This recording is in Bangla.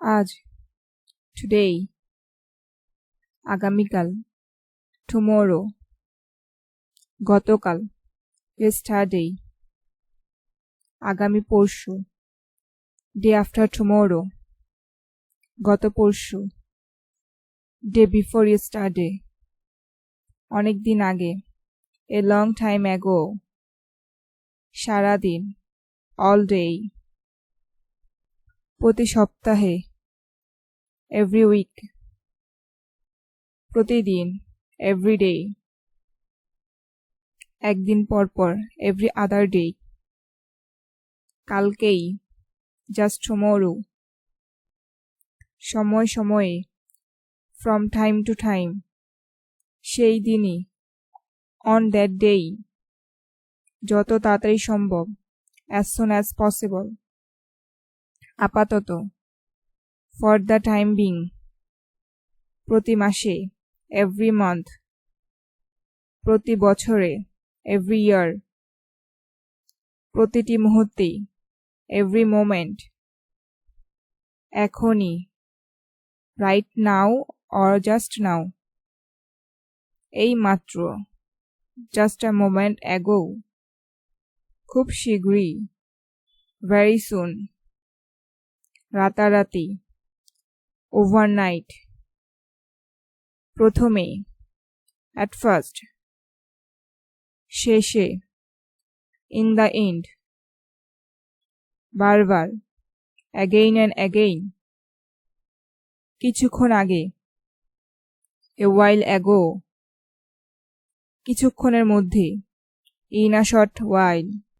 আজ টুডেই আগামীকাল টুমোরো গতকাল ইয়েস্টারডে আগামী পরশু ডে আফটার টুমোরো গত পরশু ডে বিফোর ইয়েস্টারডে অনেক দিন আগে এ লং টাইম অ্যাগো সারাদিন অল ডে প্রতি সপ্তাহে এভরি উইক প্রতিদিন এভরিডে একদিন পর পর এভরি আদার ডে কালকেই জাস্ট টুমোরো সময় সময়ে ফ্রম টাইম টু টাইম সেই দিনই অন দ্যাট ডেই যত তাড়াতাড়ি সম্ভব অ্যাজ সুন অ্যাজ পসিবল আপাতত। ফর দ্য টাইম বিং প্রতি মাসে এভরি মান্থ প্রতি বছরে এভরি ইয়ার প্রতিটি মুহূর্তেই এভরি মোমেন্ট এখনই right now or just now এই মাত্র জাস্ট আ মোমেন্ট অ্যাগো খুব শীঘ্রই ভেরি সুন রাতারাতি। ওভারনাইট প্রথমে অ্যাট ফার্স্ট শেষে ইন দ্য এন্ড বারবার অ্যাগেইন অ্যান্ড অ্যাগেইন কিছুক্ষণ আগে এ ওয়াইল অ্যাগো কিছুক্ষণের মধ্যে ইন আ শর্ট ওয়াইল